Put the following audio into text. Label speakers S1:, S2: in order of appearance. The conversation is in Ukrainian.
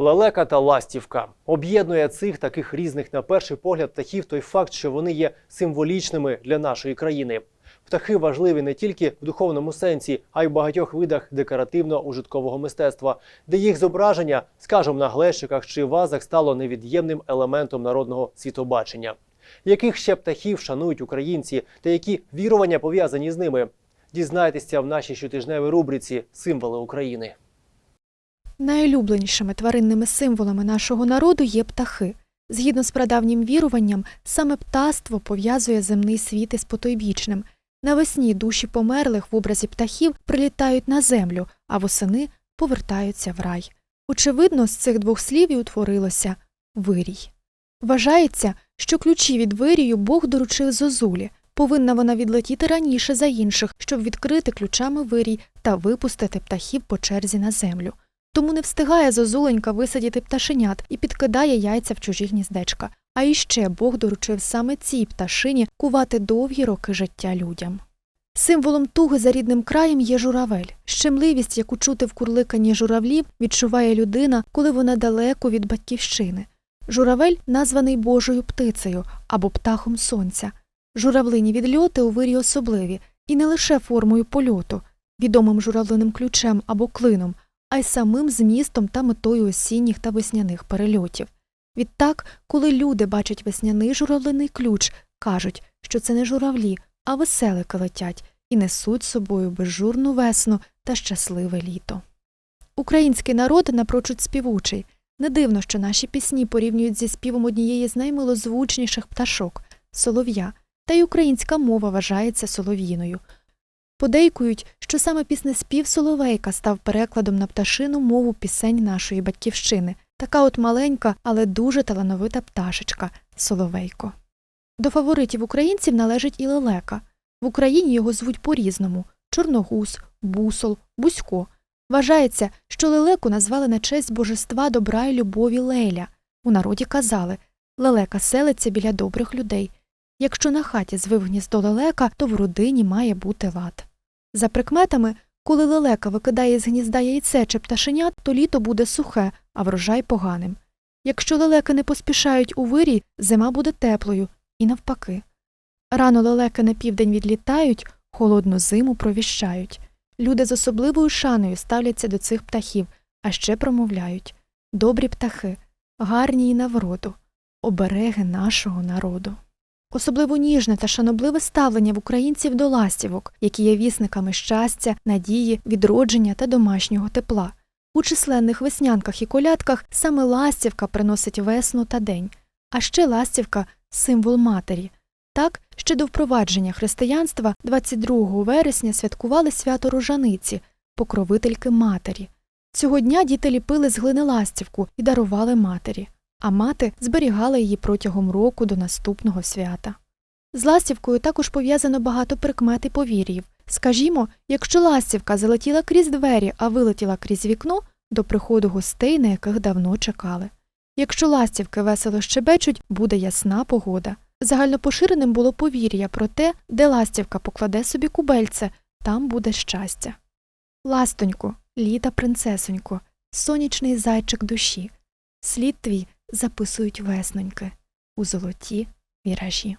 S1: Лелека та ластівка об'єднує цих таких різних на перший погляд птахів той факт, що вони є символічними для нашої країни. Птахи важливі не тільки в духовному сенсі, а й в багатьох видах декоративно-ужиткового мистецтва, де їх зображення, скажімо, на глечиках чи вазах стало невід'ємним елементом народного світобачення. Яких ще птахів шанують українці та які вірування пов'язані з ними? Дізнайтеся в нашій щотижневій рубриці Символи України.
S2: Найулюбленішими тваринними символами нашого народу є птахи. Згідно з прадавнім віруванням, саме птаство пов'язує земний світ із потойбічним. Навесні душі померлих в образі птахів прилітають на землю, а восени повертаються в рай. Очевидно, з цих двох слів і утворилося вирій. Вважається, що ключі від вирію Бог доручив зозулі. Повинна вона відлетіти раніше за інших, щоб відкрити ключами вирій та випустити птахів по черзі на землю. Тому не встигає зозуленька висадіти пташенят і підкидає яйця в чужі гніздечка. А іще Бог доручив саме цій пташині кувати довгі роки життя людям. Символом туги за рідним краєм є журавель. Щемливість, яку чути в курликанні журавлів, відчуває людина, коли вона далеко від батьківщини. Журавель названий Божою птицею або птахом сонця. Журавлині відльоти у вирі особливі, і не лише формою польоту, відомим журавлиним ключем або клином, а й самим змістом та метою осінніх та весняних перельотів. Відтак, коли люди бачать весняний журавлиний ключ, кажуть, що це не журавлі, а веселики летять і несуть з собою безжурну весну та щасливе літо. Український народ напрочуд співучий. Не дивно, що наші пісні порівнюють зі співом однієї з наймилозвучніших пташок солов'я, та й українська мова вважається солов'їною. Подейкують, що саме піснеспів Соловейка став перекладом на пташину мову пісень нашої батьківщини, така от маленька, але дуже талановита пташечка Соловейко. До фаворитів українців належить і лелека. В Україні його звуть по-різному чорногуз, бусол, бусько. Вважається, що лелеку назвали на честь божества добра й любові Леля. У народі казали лелека селиться біля добрих людей. Якщо на хаті звив гніздо лелека, то в родині має бути лад. За прикметами, коли лелека викидає з гнізда яйце чи пташенят, то літо буде сухе, а врожай поганим. Якщо лелеки не поспішають у вирій, зима буде теплою, і навпаки. Рано лелеки на південь відлітають, холодну зиму провіщають. Люди з особливою шаною ставляться до цих птахів, а ще промовляють добрі птахи, гарні й на вроду, обереги нашого народу. Особливо ніжне та шанобливе ставлення в українців до ластівок, які є вісниками щастя, надії, відродження та домашнього тепла. У численних веснянках і колядках саме ластівка приносить весну та день, а ще ластівка символ матері. Так, ще до впровадження християнства 22 вересня святкували свято Рожаниці, покровительки матері. Цього дня діти ліпили з глини ластівку і дарували матері, а мати зберігала її протягом року до наступного свята. З ластівкою також пов'язано багато прикмет і повір'їв. Скажімо, якщо ластівка залетіла крізь двері, а вилетіла крізь вікно, до приходу гостей, на яких давно чекали. Якщо ластівки весело щебечуть, буде ясна погода. Загальнопоширеним було повір'я про те, де ластівка покладе собі кубельце, там буде щастя. Ластонько, літа принцесонько, сонячний зайчик душі, слід твій записують весноньки у золоті віражі.